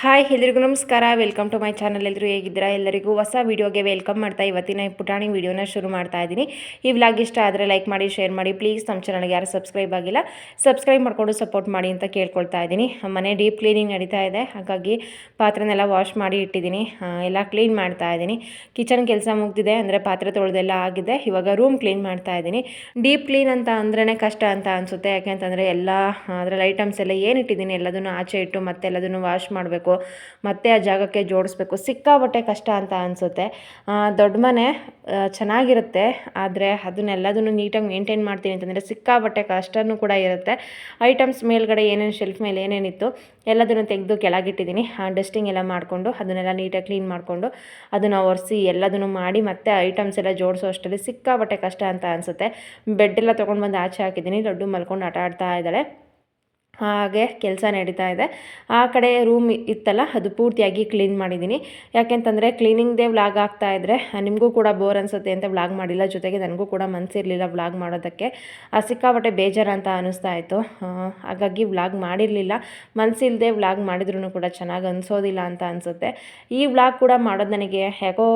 Hi, ಎಲ್ರಿಗೂ ನಮಸ್ಕಾರ. Welcome to my channel ಎಲ್ಲರೂ ಹೇಗಿದ್ದೀರಾ? ಎಲ್ಲರಿಗೂ ಹೊಸ ವೀಡಿಯೋಗೆ ವೆಲ್ಕಮ್ ಮಾಡ್ತಾ ಇವತ್ತಿನ ಪುಟಾಣಿ ವೀಡಿಯೋನ ಶುರು ಮಾಡ್ತಾ ಇದ್ದೀನಿ. ಈ ವ್ಲಾಗ್ ಇಷ್ಟ ಆದರೆ ಲೈಕ್ ಮಾಡಿ ಶೇರ್ ಮಾಡಿ. ಪ್ಲೀಸ್ ನಮ್ಮ ಚಾನಲ್ಗೆ ಯಾರು ಸಬ್ಸ್ಕ್ರೈಬ್ ಆಗಿಲ್ಲ ಸಬ್ಸ್ಕ್ರೈಬ್ ಮಾಡಿಕೊಂಡು ಸಪೋರ್ಟ್ ಮಾಡಿ ಅಂತ ಕೇಳ್ಕೊಳ್ತಾ ಇದ್ದೀನಿ. ಮನೆ ಡೀಪ್ ಕ್ಲೀನಿಂಗ್ ನಡೀತಾ ಇದೆ. ಹಾಗಾಗಿ ಪಾತ್ರೆನೆಲ್ಲ ವಾಶ್ ಮಾಡಿ ಇಟ್ಟಿದ್ದೀನಿ. ಎಲ್ಲ ಕ್ಲೀನ್ ಮಾಡ್ತಾ ಇದ್ದೀನಿ. ಕಿಚನ್ ಕೆಲಸ ಮುಗ್ದಿದೆ ಅಂದರೆ ಪಾತ್ರೆ ತೊಳೆದೆಲ್ಲ ಆಗಿದೆ. ಇವಾಗ ರೂಮ್ ಕ್ಲೀನ್ ಮಾಡ್ತಾ ಇದ್ದೀನಿ. ಡೀಪ್ ಕ್ಲೀನ್ ಅಂತ ಅಂದ್ರೇ ಕಷ್ಟ ಅಂತ ಅನಿಸುತ್ತೆ. ಯಾಕೆಂತಂದರೆ ಎಲ್ಲ ಅದರಲ್ಲಿ ಐಟಮ್ಸ್ ಎಲ್ಲ ಏನು ಇಟ್ಟಿದ್ದೀನಿ ಎಲ್ಲದನ್ನು ಆಚೆ ಇಟ್ಟು ಮತ್ತೆ ಎಲ್ಲದನ್ನು ವಾಶ್ ಮಾಡಬೇಕು. ಮತ್ತೆ ಆ ಜಾಗಕ್ಕೆ ಜೋಡಿಸ್ಬೇಕು. ಸಿಕ್ಕಾಬಟ್ಟೆ ಕಷ್ಟ ಅಂತ ಅನಿಸುತ್ತೆ. ದೊಡ್ಡ ಮನೆ ಚೆನ್ನಾಗಿರುತ್ತೆ, ಆದರೆ ಅದನ್ನೆಲ್ಲದನ್ನು ನೀಟಾಗಿ ಮೇಂಟೈನ್ ಮಾಡ್ತೀನಿ ಅಂತಂದರೆ ಸಿಕ್ಕಾಬಟ್ಟೆ ಕಷ್ಟನೂ ಕೂಡ ಇರುತ್ತೆ. ಐಟಮ್ಸ್ ಮೇಲ್ಗಡೆ ಏನೇನು ಶೆಲ್ಫ್ ಮೇಲೆ ಏನೇನಿತ್ತು, ಎಲ್ಲದನ್ನು ತೆಗೆದು ಕೆಳಗಿಟ್ಟಿದ್ದೀನಿ. ಡಸ್ಟಿಂಗ್ ಎಲ್ಲ ಮಾಡಿಕೊಂಡು, ಅದನ್ನೆಲ್ಲ ನೀಟಾಗಿ ಕ್ಲೀನ್ ಮಾಡಿಕೊಂಡು, ಅದನ್ನು ಒರೆಸಿ ಎಲ್ಲದನ್ನು ಮಾಡಿ ಮತ್ತೆ ಐಟಮ್ಸ್ ಎಲ್ಲ ಜೋಡಿಸೋ ಅಷ್ಟರಲ್ಲಿ ಸಿಕ್ಕಾಬಟ್ಟೆ ಕಷ್ಟ ಅಂತ ಅನಿಸುತ್ತೆ. ಬೆಡ್ ಎಲ್ಲ ತೊಗೊಂಡು ಬಂದು ಆಚೆ ಹಾಕಿದ್ದೀನಿ, ಲಡ್ಡು ಮಲ್ಕೊಂಡು ಆಟ ಆಡ್ತಾ ಇದ್ದಾಳೆ. ಹಾಗೆ ಕೆಲಸ ನಡೀತಾ ಇದೆ. ಆ ಕಡೆ ರೂಮ್ ಇತ್ತಲ್ಲ, ಅದು ಪೂರ್ತಿಯಾಗಿ ಕ್ಲೀನ್ ಮಾಡಿದ್ದೀನಿ. ಯಾಕೆಂತಂದರೆ ಕ್ಲೀನಿಂಗ್ದೇ ವ್ಲಾಗ್ ಆಗ್ತಾ ಇದ್ದರೆ ನಿಮಗೂ ಕೂಡ ಬೋರ್ ಅನಿಸುತ್ತೆ ಅಂತ ವ್ಲಾಗ್ ಮಾಡಿಲ್ಲ. ಜೊತೆಗೆ ನನಗೂ ಕೂಡ ಮನಸ್ಸಿರಲಿಲ್ಲ ವ್ಲಾಗ್ ಮಾಡೋದಕ್ಕೆ. ಸಿಕ್ಕಾಪಟ್ಟೆ ಬೇಜಾರು ಅಂತ ಅನ್ನಿಸ್ತಾ ಇತ್ತು. ಹಾಗಾಗಿ ವ್ಲಾಗ್ ಮಾಡಿರಲಿಲ್ಲ. ಮನಸ್ಸಿಲ್ಲದೆ ವ್ಲಾಗ್ ಮಾಡಿದ್ರೂ ಕೂಡ ಚೆನ್ನಾಗಿ ಅನಿಸೋದಿಲ್ಲ ಅಂತ ಅನಿಸುತ್ತೆ. ಈ ವ್ಲಾಗ್ ಕೂಡ ಮಾಡೋದು ನನಗೆ ಹೇಗೋ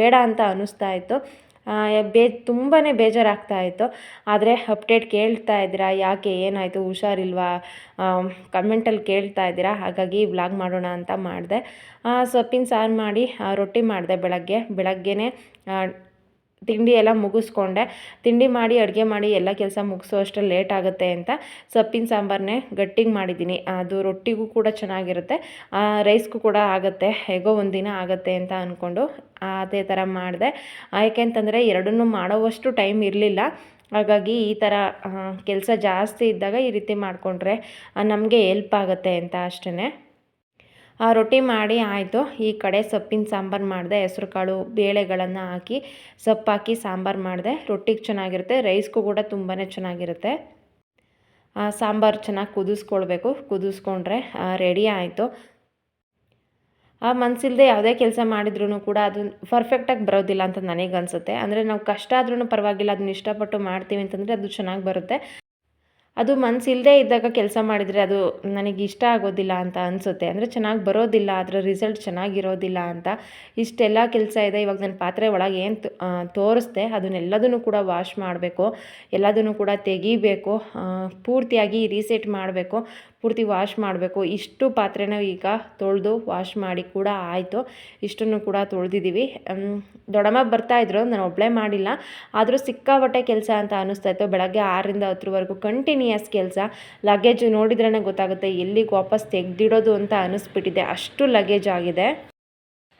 ಬೇಡ ಅಂತ ಅನ್ನಿಸ್ತಾ ಇತ್ತು. ಬೇ ತುಂಬಾ ಬೇಜಾರಾಗ್ತಾ ಇತ್ತು. ಆದರೆ ಅಪ್ಡೇಟ್ ಕೇಳ್ತಾ ಇದ್ದೀರಾ? ಯಾಕೆ? ಏನಾಯಿತು? ಹುಷಾರಿಲ್ವಾ? ಕಮೆಂಟಲ್ಲಿ ಕೇಳ್ತಾ ಇದ್ದೀರಾ? ಹಾಗಾಗಿ ವ್ಲಾಗ್ ಮಾಡೋಣ ಅಂತ ಮಾಡಿದೆ. ಸೊಪ್ಪಿನ ಸಾರು ಮಾಡಿ ರೊಟ್ಟಿ ಮಾಡಿದೆ ಬೆಳಗ್ಗೆ. ಬೆಳಗ್ಗೆನೇ ತಿಂಡಿ ಎಲ್ಲ ಮುಗಿಸ್ಕೊಂಡೆ. ತಿಂಡಿ ಮಾಡಿ, ಅಡುಗೆ ಮಾಡಿ ಎಲ್ಲ ಕೆಲಸ ಮುಗಿಸೋ ಅಷ್ಟು ಲೇಟ್ ಆಗುತ್ತೆ ಅಂತ ಸೊಪ್ಪಿನ ಸಾಂಬಾರನ್ನೇ ಗಟ್ಟಿಗೆ ಮಾಡಿದ್ದೀನಿ. ಅದು ರೊಟ್ಟಿಗೂ ಕೂಡ ಚೆನ್ನಾಗಿರುತ್ತೆ. ರೈಸ್ಗೂ ಕೂಡ ಆಗುತ್ತೆ. ಹೇಗೋ ಒಂದಿನ ಆಗುತ್ತೆ ಅಂತ ಅಂದ್ಕೊಂಡು ಅದೇ ಥರ ಮಾಡಿದೆ. ಯಾಕೆಂತಂದರೆ ಎರಡನ್ನೂ ಮಾಡೋವಷ್ಟು ಟೈಮ್ ಇರಲಿಲ್ಲ. ಹಾಗಾಗಿ ಈ ಥರ ಕೆಲಸ ಜಾಸ್ತಿ ಇದ್ದಾಗ ಈ ರೀತಿ ಮಾಡಿಕೊಂಡ್ರೆ ನಮಗೆ ಎಲ್ಪ್ ಆಗುತ್ತೆ ಅಂತ ಅಷ್ಟೇ ರೊಟ್ಟಿ ಮಾಡಿ ಆಯಿತು. ಈ ಕಡೆ ಸೊಪ್ಪಿನ ಸಾಂಬಾರು ಮಾಡಿದೆ. ಹೆಸ್ರು ಕಾಳು ಬೇಳೆಗಳನ್ನು ಹಾಕಿ ಸೊಪ್ಪು ಹಾಕಿ ಸಾಂಬಾರು ಮಾಡಿದೆ. ರೊಟ್ಟಿಗೆ ಚೆನ್ನಾಗಿರುತ್ತೆ. ರೈಸ್ಗೂ ಕೂಡ ತುಂಬಾ ಚೆನ್ನಾಗಿರುತ್ತೆ. ಆ, ಸಾಂಬಾರು ಚೆನ್ನಾಗಿ ಕುದಿಸ್ಕೊಳ್ಬೇಕು. ಕುದಿಸ್ಕೊಂಡ್ರೆ ರೆಡಿ ಆಯಿತು. ಆ ಮನಸ್ಸಿಲ್ಲದೆ ಯಾವುದೇ ಕೆಲಸ ಮಾಡಿದ್ರೂ ಕೂಡ ಅದು ಪರ್ಫೆಕ್ಟಾಗಿ ಬರೋದಿಲ್ಲ ಅಂತ ನನಗೆ ಅನಿಸುತ್ತೆ. ಅಂದರೆ ನಾವು ಕಷ್ಟ ಆದ್ರೂ ಪರವಾಗಿಲ್ಲ ಅದನ್ನ ಇಷ್ಟಪಟ್ಟು ಮಾಡ್ತೀವಿ ಅಂತಂದರೆ ಅದು ಚೆನ್ನಾಗಿ ಬರುತ್ತೆ. ಅದು ಮನಸ್ಸಿಲ್ಲದೆ ಇದ್ದಾಗ ಕೆಲಸ ಮಾಡಿದರೆ ಅದು ನನಗೆ ಇಷ್ಟ ಆಗೋದಿಲ್ಲ ಅಂತ ಅನಿಸುತ್ತೆ. ಅಂದರೆ ಚೆನ್ನಾಗಿ ಬರೋದಿಲ್ಲ, ಅದರ ರಿಸಲ್ಟ್ ಚೆನ್ನಾಗಿರೋದಿಲ್ಲ ಅಂತ ಇಷ್ಟೆಲ್ಲ ಕೆಲಸ ಇದೆ. ಇವಾಗ ನನ್ನ ಪಾತ್ರೆ ಒಳಗೆ ಏನು ತೋರಿಸ್ದೆ, ಅದನ್ನೆಲ್ಲದನ್ನು ಕೂಡ ವಾಶ್ ಮಾಡಬೇಕು, ಎಲ್ಲದನ್ನು ಕೂಡ ತೆಗಿಬೇಕು ಪೂರ್ತಿಯಾಗಿ ರೀಸೆಟ್ ಮಾಡಬೇಕು. ಪೂರ್ತಿ ವಾಶ್ ಮಾಡಬೇಕು. ಇಷ್ಟು ಪಾತ್ರೆನ ಈಗ ತೊಳೆದು ವಾಶ್ ಮಾಡಿ ಕೂಡ ಆಯಿತು. ಇಷ್ಟನ್ನು ಕೂಡ ತೊಳೆದಿದ್ದೀವಿ. ಬರ್ತಾ ಬರ್ತಾಯಿದ್ರು ನಾನು ಒಬ್ಬಳೇ ಮಾಡಿಲ್ಲ. ಆದರೂ ಸಿಕ್ಕಾಬಟ್ಟೆ ಕೆಲಸ ಅಂತ ಅನ್ನಿಸ್ತಾ ಇತ್ತು. ಬೆಳಗ್ಗೆ ಆರರಿಂದ ಹತ್ತರವರೆಗೂ ಕಂಟಿನ್ಯೂಯಸ್ ಕೆಲಸ. ಲಗೇಜ್ ನೋಡಿದ್ರೇ ಗೊತ್ತಾಗುತ್ತೆ ಎಲ್ಲಿಗೆ ವಾಪಸ್ ತೆಗೆದಿಡೋದು ಅಂತ ಅನ್ನಿಸ್ಬಿಟ್ಟಿದೆ ಅಷ್ಟು ಲಗೇಜ್ ಆಗಿದೆ.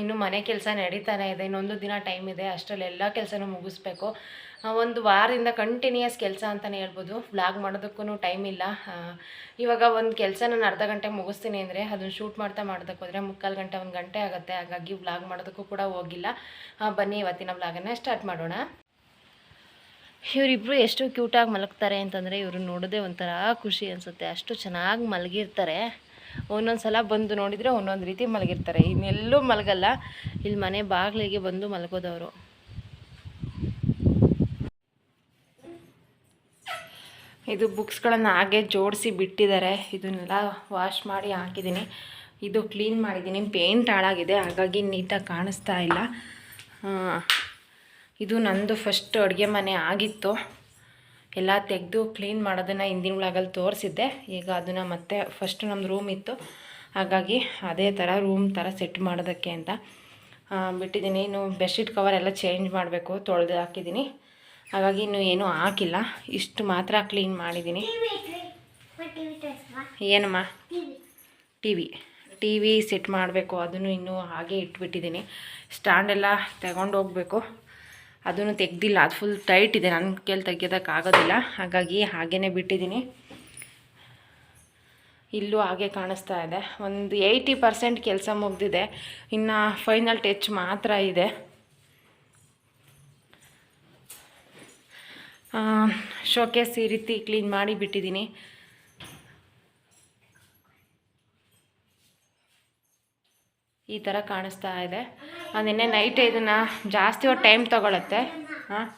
ಇನ್ನು ಮನೆ ಕೆಲಸ ನಡೀತಾನೆ ಇದೆ, ಇನ್ನೊಂದು ದಿನ ಟೈಮ್ ಇದೆ, ಅಷ್ಟರಲ್ಲಿ ಎಲ್ಲ ಕೆಲಸನೂ ಮುಗಿಸ್ಬೇಕು. ಒಂದು ವಾರದಿಂದ ಕಂಟಿನ್ಯೂಯಸ್ ಕೆಲಸ ಅಂತಲೇ ಹೇಳ್ಬೋದು. ವ್ಲಾಗ್ ಮಾಡೋದಕ್ಕೂ ಟೈಮ್ ಇಲ್ಲ. ಇವಾಗ ಒಂದು ಕೆಲಸ ನಾನು ಅರ್ಧ ಗಂಟೆ ಮುಗಿಸ್ತೀನಿ ಅಂದರೆ ಅದನ್ನು ಶೂಟ್ ಮಾಡ್ತಾ ಮಾಡೋದಕ್ಕೆ ಹೋದರೆ ಮುಕ್ಕಾಲು ಗಂಟೆ, ಒಂದು ಗಂಟೆ ಆಗುತ್ತೆ. ಹಾಗಾಗಿ ವ್ಲಾಗ್ ಮಾಡೋದಕ್ಕೂ ಕೂಡ ಹೋಗಿಲ್ಲ. ಬನ್ನಿ ಇವತ್ತಿನ ವ್ಲಾಗನ್ನು ಸ್ಟಾರ್ಟ್ ಮಾಡೋಣ. ಇವರಿಬ್ಬರು ಎಷ್ಟು ಕ್ಯೂಟಾಗಿ ಮಲಗ್ತಾರೆ ಅಂತಂದರೆ ಇವರು ನೋಡೋದೇ ಒಂಥರ ಖುಷಿ ಅನಿಸುತ್ತೆ. ಅಷ್ಟು ಚೆನ್ನಾಗಿ ಮಲಗಿರ್ತಾರೆ. ಒಂದೊಂದು ಸಲ ಬಂದು ನೋಡಿದರೆ ಒಂದೊಂದು ರೀತಿ ಮಲಗಿರ್ತಾರೆ. ಇನ್ನೆಲ್ಲೂ ಮಲಗಲ್ಲ. ಇಲ್ಲಿ ಮನೆ ಬಾಗಿಲಿಗೆ ಬಂದು ಮಲಗೋದವರು. ಇದು ಬುಕ್ಸ್ಗಳನ್ನು ಹಾಗೆ ಜೋಡಿಸಿ ಬಿಟ್ಟಿದ್ದಾರೆ. ಇದನ್ನೆಲ್ಲ ವಾಶ್ ಮಾಡಿ ಹಾಕಿದ್ದೀನಿ. ಇದು ಕ್ಲೀನ್ ಮಾಡಿದ್ದೀನಿ. ಪೇಂಟ್ ಹಾಳಾಗಿದೆ. ಹಾಗಾಗಿ ನೀಟಾಗಿ ಕಾಣಿಸ್ತಾ ಇಲ್ಲ. ಇದು ನಂದು ಫಸ್ಟ್ ಅಡುಗೆ ಮನೆ ಆಗಿತ್ತು. ಎಲ್ಲ ತೆಗೆದು ಕ್ಲೀನ್ ಮಾಡೋದನ್ನು ಹಿಂದಿನ ವ್ಲಾಗಲ್ಲಿ ತೋರಿಸಿದ್ದೆ. ಈಗ ಅದನ್ನು ಮತ್ತೆ ಫಸ್ಟ್ ನಮ್ಮದು ರೂಮ್ ಇತ್ತು. ಹಾಗಾಗಿ ಅದೇ ಥರ ರೂಮ್ ಥರ ಸೆಟ್ ಮಾಡೋದಕ್ಕೆ ಅಂತ. ಬಿಟ್ಟಿದ್ದೀನಿ ಇನ್ನು ಬೆಡ್ಶೀಟ್ ಕವರ್ ಎಲ್ಲ ಚೇಂಜ್ ಮಾಡಬೇಕು ತೊಳೆದು ಹಾಕಿದ್ದೀನಿ ಹಾಗಾಗಿ ಇನ್ನೂ ಏನೂ ಹಾಕಿಲ್ಲ. ಇಷ್ಟು ಮಾತ್ರ ಕ್ಲೀನ್ ಮಾಡಿದ್ದೀನಿ ಏನಮ್ಮ? T V T V set ಮಾಡಬೇಕು. ಅದನ್ನು ಇನ್ನೂ ಹಾಗೆ ಇಟ್ಬಿಟ್ಟಿದ್ದೀನಿ ಸ್ಟ್ಯಾಂಡೆಲ್ಲ ತಗೊಂಡು ಹೋಗಬೇಕು. ಅದನ್ನು ತೆಗ್ದಿಲ್ಲ. ಅದು ಫುಲ್ ಟೈಟ್ ಇದೆ. ನನ್ನ ಕೈಲಿ ತೆಗಿಯೋದಕ್ಕಾಗೋದಿಲ್ಲ ಹಾಗಾಗಿ ಹಾಗೇ ಬಿಟ್ಟಿದ್ದೀನಿ. ಇಲ್ಲೂ ಹಾಗೆ ಕಾಣಿಸ್ತಾ ಇದೆ. ಒಂದು ಏಯ್ಟಿ ಪರ್ಸೆಂಟ್ ಕೆಲಸ ಮುಗ್ದಿದೆ. ಇನ್ನು ಫೈನಲ್ ಟಚ್ ಮಾತ್ರ ಇದೆ. ಶೋಕೇಸ್ ಈ ರೀತಿ ಕ್ಲೀನ್ ಮಾಡಿ ಬಿಟ್ಟಿದ್ದೀನಿ. ಈ ಥರ ಕಾಣಿಸ್ತಾ ಇದೆ. ನಿನ್ನೆ ನೈಟ್ ಇದನ್ನು ಜಾಸ್ತಿ ಹೊತ್ತು ಟೈಮ್ ತೊಗೊಳತ್ತೆ. ಹಾಂ?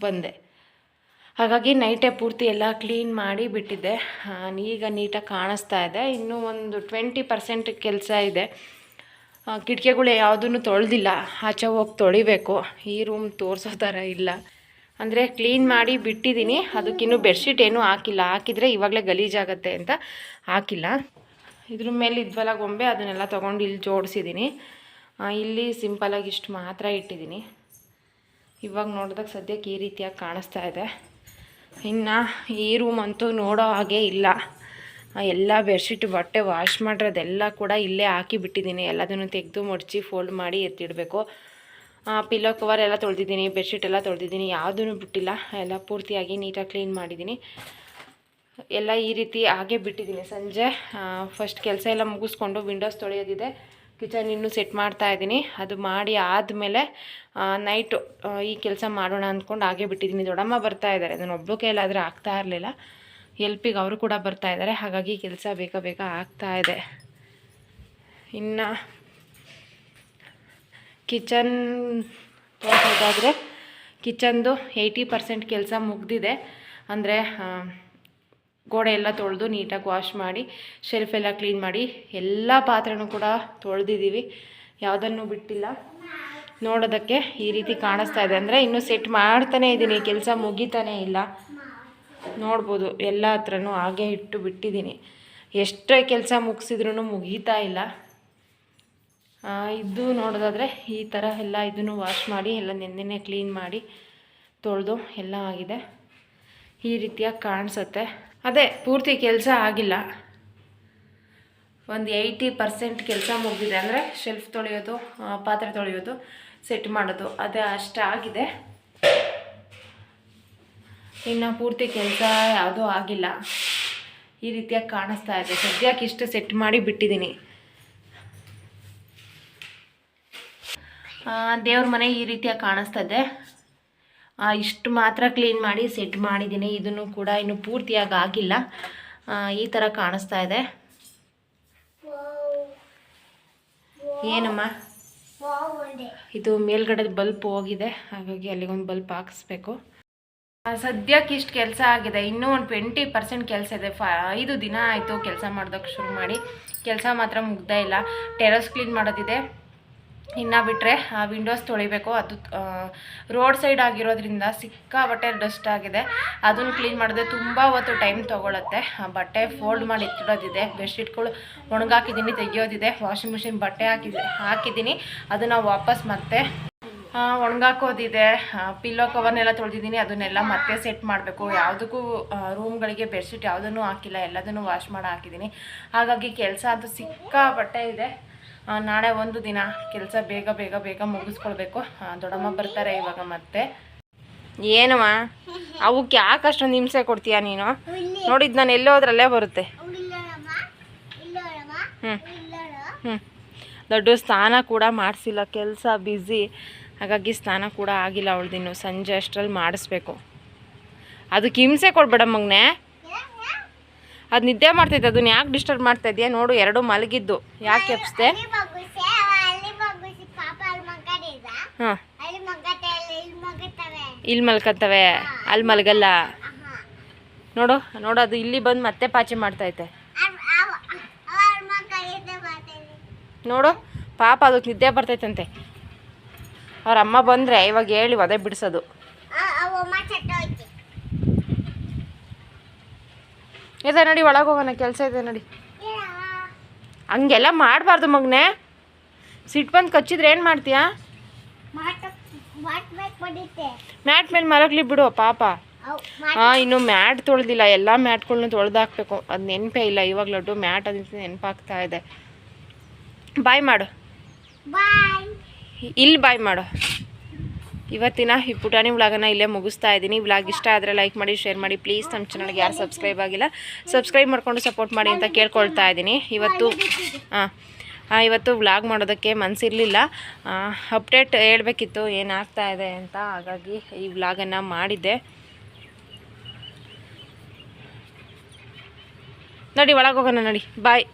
ಬಂದೆ. ಹಾಗಾಗಿ ನೈಟೇ ಪೂರ್ತಿ ಎಲ್ಲ ಕ್ಲೀನ್ ಮಾಡಿ ಬಿಟ್ಟಿದ್ದೆ. ಈಗ ನೀಟಾಗಿ ಕಾಣಿಸ್ತಾ ಇದೆ. ಇನ್ನೂ ಒಂದು ಟ್ವೆಂಟಿ ಪರ್ಸೆಂಟ್ ಕೆಲಸ ಇದೆ. ಕಿಟಕಿಗಳು ಯಾವುದನ್ನು ತೊಳೆದಿಲ್ಲ. ಆಚೆ ಹೋಗಿ ತೊಳಿಬೇಕು. ಈ ರೂಮ್ ತೋರಿಸೋ ಥರ ಇಲ್ಲ. ಅಂದರೆ ಕ್ಲೀನ್ ಮಾಡಿ ಬಿಟ್ಟಿದ್ದೀನಿ. ಅದಕ್ಕಿನ್ನೂ ಬೆಡ್ಶೀಟ್ ಏನೂ ಹಾಕಿಲ್ಲ. ಹಾಕಿದರೆ ಇವಾಗಲೇ ಗಲೀಜಾಗತ್ತೆ ಅಂತ ಹಾಕಿಲ್ಲ. ಇದ್ರ ಮೇಲೆ ಇದ್ವಲ್ಲ ಗೊಂಬೆ, ಅದನ್ನೆಲ್ಲ ತೊಗೊಂಡು ಇಲ್ಲಿ ಜೋಡಿಸಿದ್ದೀನಿ. ಇಲ್ಲಿ ಸಿಂಪಲಾಗಿ ಇಷ್ಟು ಮಾತ್ರ ಇಟ್ಟಿದ್ದೀನಿ. ಇವಾಗ ನೋಡಿದಾಗ ಸದ್ಯಕ್ಕೆ ಈ ರೀತಿಯಾಗಿ ಕಾಣಿಸ್ತಾ ಇದೆ. ಇನ್ನು ಈ ರೂಮ್ ಅಂತೂ ನೋಡೋ ಹಾಗೆ ಇಲ್ಲ. ಎಲ್ಲ ಬೆಡ್ಶೀಟ್ ಬಟ್ಟೆ ವಾಶ್ ಮಾಡಿರೋದೆಲ್ಲ ಕೂಡ ಇಲ್ಲೇ ಹಾಕಿ ಬಿಟ್ಟಿದ್ದೀನಿ. ಎಲ್ಲದನ್ನು ತೆಗೆದು ಮಡಚಿ ಫೋಲ್ಡ್ ಮಾಡಿ ಎತ್ತಿಡಬೇಕು. ಪಿಲ್ಲೋ ಕವರ್ ಎಲ್ಲ ತೊಳೆದಿದ್ದೀನಿ ಬೆಡ್ಶೀಟ್ ಎಲ್ಲ ತೊಳೆದಿದ್ದೀನಿ. ಯಾವುದೂ ಬಿಟ್ಟಿಲ್ಲ. ಎಲ್ಲ ಪೂರ್ತಿಯಾಗಿ ನೀಟಾಗಿ ಕ್ಲೀನ್ ಮಾಡಿದ್ದೀನಿ. ಎಲ್ಲ ಈ ರೀತಿ ಹಾಗೆ ಬಿಟ್ಟಿದ್ದೀನಿ. ಸಂಜೆ ಫಸ್ಟ್ ಕೆಲಸ ಎಲ್ಲ ಮುಗಿಸ್ಕೊಂಡು ವಿಂಡೋಸ್ ತೊಳೆಯೋದಿದೆ. ಕಿಚನ್ ಇನ್ನೂ ಸೆಟ್ ಮಾಡ್ತಾ ಇದ್ದೀನಿ. ಅದು ಮಾಡಿ ಆದಮೇಲೆ ನೈಟು ಈ ಕೆಲಸ ಮಾಡೋಣ ಅಂದ್ಕೊಂಡು ಹಾಗೆ ಬಿಟ್ಟಿದ್ದೀನಿ. ದೊಡ್ಡಮ್ಮ ಬರ್ತಾ ಇದ್ದಾರೆ. ನಾನು ಒಬ್ಬಳು ಕೈಲಾದರೆ ಆಗ್ತಾ ಇರಲಿಲ್ಲ. ಎಲ್ಪಿಗೆ ಅವರು ಕೂಡ ಬರ್ತಾ ಇದ್ದಾರೆ. ಹಾಗಾಗಿ ಕೆಲಸ ಬೇಗ ಬೇಗ ಆಗ್ತಾ ಇದೆ. ಇನ್ನು ಕಿಚನ್ ತೋರಿಸೋದಾದರೆ ಕಿಚನ್ದು ಏಯ್ಟಿ ಪರ್ಸೆಂಟ್ ಕೆಲಸ ಮುಗ್ದಿದೆ. ಅಂದರೆ ಗೋಡೆ ಎಲ್ಲ ತೊಳೆದು ನೀಟಾಗಿ ವಾಶ್ ಮಾಡಿ ಶೆಲ್ಫ್ ಎಲ್ಲ ಕ್ಲೀನ್ ಮಾಡಿ, ಎಲ್ಲ ಪಾತ್ರೆನೂ ಕೂಡ ತೊಳೆದಿದ್ದೀವಿ. ಯಾವುದನ್ನು ಬಿಟ್ಟಿಲ್ಲ. ನೋಡೋದಕ್ಕೆ ಈ ರೀತಿ ಕಾಣಿಸ್ತಾ ಇದೆ. ಅಂದರೆ ಇನ್ನೂ ಸೆಟ್ ಮಾಡ್ತಾನೇ ಇದ್ದೀನಿ, ಕೆಲಸ ಮುಗಿತಾನೇ ಇಲ್ಲ. ನೋಡ್ಬೋದು, ಎಲ್ಲ ಹತ್ರನೂ ಹಾಗೆ ಇಟ್ಟು ಬಿಟ್ಟಿದ್ದೀನಿ. ಎಷ್ಟೇ ಕೆಲಸ ಮುಗಿಸಿದ್ರೂ ಮುಗೀತಾ ಇಲ್ಲ. ಇದು ನೋಡೋದಾದರೆ ಈ ಥರ ಎಲ್ಲ ಇದನ್ನು ವಾಶ್ ಮಾಡಿ, ಎಲ್ಲ ನೆನ್ನೆನೆ ಕ್ಲೀನ್ ಮಾಡಿ, ತೊಳೆದು ಎಲ್ಲ ಆಗಿದೆ. ಈ ರೀತಿಯಾಗಿ ಕಾಣಿಸುತ್ತೆ. ಅದೇ, ಪೂರ್ತಿ ಕೆಲಸ ಆಗಿಲ್ಲ. ಒಂದು ಏಯ್ಟಿ ಪರ್ಸೆಂಟ್ ಕೆಲಸ ಮುಗಿದಿದೆ ಅಂದರೆ ಶೆಲ್ಫ್ ತೊಳೆಯೋದು ಪಾತ್ರೆ ತೊಳೆಯೋದು ಸೆಟ್ ಮಾಡೋದು, ಅದೇ ಅಷ್ಟಾಗಿದೆ ಇನ್ನು ಪೂರ್ತಿ ಕೆಲಸ ಯಾವುದೂ ಆಗಿಲ್ಲ. ಈ ರೀತಿಯಾಗಿ ಕಾಣಿಸ್ತಾ ಇದೆ. ಸದ್ಯಕ್ಕೆ ಇಷ್ಟು ಸೆಟ್ ಮಾಡಿ ಬಿಟ್ಟಿದ್ದೀನಿ. ದೇವ್ರ ಮನೆ ಈ ರೀತಿಯಾಗಿ ಕಾಣಿಸ್ತಾ ಇದೆ. ಇಷ್ಟು ಮಾತ್ರ ಕ್ಲೀನ್ ಮಾಡಿ ಸೆಟ್ ಮಾಡಿದ್ದೀನಿ. ಇದನ್ನು ಕೂಡ ಇನ್ನು ಪೂರ್ತಿಯಾಗಿ ಆಗಿಲ್ಲ. ಈ ಥರ ಕಾಣಿಸ್ತಾ ಇದೆ. ಏನಮ್ಮ? ಇದು ಮೇಲ್ಗಡೆ ಬಲ್ಪ್ ಹೋಗಿದೆ. ಹಾಗಾಗಿ ಅಲ್ಲಿಗೊಂದು ಬಲ್ಪ್ ಹಾಕಿಸ್ಬೇಕು. ಸದ್ಯಕ್ಕೆ ಇಷ್ಟು ಕೆಲಸ ಆಗಿದೆ. ಇನ್ನೂ ಒಂದು ಟ್ವೆಂಟಿ ಪರ್ಸೆಂಟ್ ಕೆಲಸ ಇದೆ. ಫ, ಐದು ದಿನ ಆಯಿತು ಕೆಲಸ ಮಾಡೋದಕ್ಕೆ ಶುರು ಮಾಡಿ. ಕೆಲಸ ಮಾತ್ರ ಮುಗ್ದೇ ಇಲ್ಲ. ಟೆರಸ್ ಕ್ಲೀನ್ ಮಾಡೋದಿದೆ. ಇನ್ನು ಬಿಟ್ಟರೆ ವಿಂಡೋಸ್ ತೊಳಿಬೇಕು. ಅದು ರೋಡ್ ಸೈಡ್ ಆಗಿರೋದ್ರಿಂದ ಸಿಕ್ಕಾಬಟ್ಟೆ ಡಸ್ಟ್ ಆಗಿದೆ. ಅದನ್ನು ಕ್ಲೀನ್ ಮಾಡಿದ್ರೆ ತುಂಬ ಹೊತ್ತು ಟೈಮ್ ತೊಗೊಳತ್ತೆ. ಆ, ಬಟ್ಟೆ ಫೋಲ್ಡ್ ಮಾಡಿ ಇಟ್ಟಿಡೋದಿದೆ. ಬೆಡ್ಶೀಟ್ಗಳು ಒಣಗಾಕಿದ್ದೀನಿ, ತೆಗಿಯೋದಿದೆ. ವಾಷಿಂಗ್ ಮಿಷಿನ್ ಬಟ್ಟೆ ಹಾಕಿದ್ದೆ ಹಾಕಿದ್ದೀನಿ. ಅದನ್ನು ವಾಪಸ್ ಮತ್ತೆ ಒಣಗಾಕೋದಿದೆ. ಪಿಲ್ಲೋ ಕವರ್ನೆಲ್ಲ ತೊಳೆದಿದ್ದೀನಿ. ಅದನ್ನೆಲ್ಲ ಮತ್ತೆ ಸೆಟ್ ಮಾಡಬೇಕು. ಯಾವುದಕ್ಕೂ ರೂಮ್ಗಳಿಗೆ ಬೆಡ್ಶೀಟ್ ಯಾವುದನ್ನು ಹಾಕಿಲ್ಲ. ಎಲ್ಲದನ್ನು ವಾಶ್ ಮಾಡಿ ಹಾಕಿದ್ದೀನಿ. ಹಾಗಾಗಿ ಕೆಲಸ ಅಂತೂ ಸಿಕ್ಕಾಪಟ್ಟೆ ಇದೆ. ನಾಳೆ ಒಂದು ದಿನ ಕೆಲಸ ಬೇಗ ಬೇಗ ಬೇಗ ಮುಗಿಸ್ಕೊಳ್ಬೇಕು. ದೊಡ್ಡಮ್ಮ ಬರ್ತಾರೆ ಇವಾಗ ಮತ್ತೆ. ಏನವ ಅವಕ್ಕೆ ಯಾಕೆ ಅಷ್ಟೊಂದು ಹಿಂಸೆ ಕೊಡ್ತೀಯಾ ನೀನು? ನೋಡಿದ್ ನಾನು ಎಲ್ಲೋದ್ರಲ್ಲೇ ಬರುತ್ತೆ. ಹ್ಞೂ ಹ್ಞೂ ದೊಡ್ಡ ಸ್ನಾನ ಕೂಡ ಮಾಡಿಸಿಲ್ಲ, ಕೆಲಸ ಬ್ಯುಸಿ ಹಾಗಾಗಿ ಸ್ನಾನ ಕೂಡ ಆಗಿಲ್ಲ ಅವಳ್ದಿನ್ನು ಸಂಜೆ ಅಷ್ಟರಲ್ಲಿ ಮಾಡಿಸ್ಬೇಕು. ಅದಕ್ಕೆ ಹಿಂಸೆ ಕೊಡ್ಬೇಡ ಅದು ನಿದ್ದೆ ಮಾಡ್ತೈತೆ, ಅದನ್ನ ಯಾಕೆ ಡಿಸ್ಟರ್ಬ್ ಮಾಡ್ತಾ ಇದೆಯಾ? ನೋಡು, ಎರಡು ಮಲಗಿದ್ದು. ಯಾಕೆ ಎಪ್ಸ್ದೆ ಹಾಂ. ಇಲ್ಲಿ ಮಲ್ಕತ್ತವೆ. ಅಲ್ಲಿ ಮಲಗಲ್ಲ. ನೋಡು ನೋಡು ಅದು ಇಲ್ಲಿ ಬಂದು ಮತ್ತೆ ಪಾಚೆ ಮಾಡ್ತೈತೆ. ನೋಡು ಪಾಪ ಅದಕ್ಕೆ ನಿದ್ದೆ ಬರ್ತೈತಂತೆ. ಅವ್ರ ಅಮ್ಮ ಬಂದರೆ ಇವಾಗ ಹೇಳಿ ಒದೆ ಬಿಡಿಸೋದು. ಇದೆ ನಡಿ ಒಳಗೆ ಹೋಗೋಣ ಕೆಲಸ ಇದೆ ನೋಡಿ. ಹಂಗೆಲ್ಲ ಮಾಡಬಾರ್ದು ಮಗನೆ. ಸಿಟ್ಟು ಬಂದು ಕಚ್ಚಿದ್ರೆ ಏನು ಮಾಡ್ತೀಯಾ? ಮ್ಯಾಟ್ ಮೇಲೆ ಮಲಗ್ಲಿ ಬಿಡು ಪಾಪ. ಹಾಂ ಇನ್ನು ಮ್ಯಾಟ್ ತೊಳೆದಿಲ್ಲ ಎಲ್ಲ ಮ್ಯಾಟ್ಗಳ್ನು ತೊಳೆದಾಕ್ಬೇಕು. ಅದು ನೆನಪೇ ಇಲ್ಲ ಇವಾಗ ಲಡ್ಡು ಮ್ಯಾಟ್ ಅದ ನೆನಪಾಗ್ತಾ ಇದೆ. ಬಾಯ್ ಮಾಡು. ಇಲ್ಲಿ ಬಾಯ್ ಮಾಡು. ಇವತ್ತಿನ ಈ ಪುಟಾಣಿ ವ್ಲಾಗನ್ನ ಇಲ್ಲೇ ಮುಗಿಸ್ತಾ ಇದ್ದೀನಿ. ವ್ಲಾಗ್ ಇಷ್ಟ ಆದರೆ ಲೈಕ್ ಮಾಡಿ ಶೇರ್ ಮಾಡಿ. ಪ್ಲೀಸ್ ನಮ್ಮ ಚಾನಲ್ಗೆ ಯಾರು ಸಬ್ಸ್ಕ್ರೈಬ್ ಆಗಿಲ್ಲ ಸಬ್ಸ್ಕ್ರೈಬ್ ಮಾಡಿಕೊಂಡು ಸಪೋರ್ಟ್ ಮಾಡಿ ಅಂತ ಕೇಳ್ಕೊಳ್ತಾ ಇದ್ದೀನಿ. ಇವತ್ತು ಹಾಂ ಇವತ್ತು ವ್ಲಾಗ್ ಮಾಡೋದಕ್ಕೆ ಮನಸ್ಸಿರಲಿಲ್ಲ ಅಪ್ಡೇಟ್ ಹೇಳಬೇಕಿತ್ತು, ಏನಾಗ್ತಾ ಇದೆ ಅಂತ ಹಾಗಾಗಿ ಈ ವ್ಲಾಗನ್ನು ಮಾಡಿದ್ದೆ. ನೋಡಿ, ಒಳಗೆ ಹೋಗೋಣ ನಡಿ. ಬಾಯ್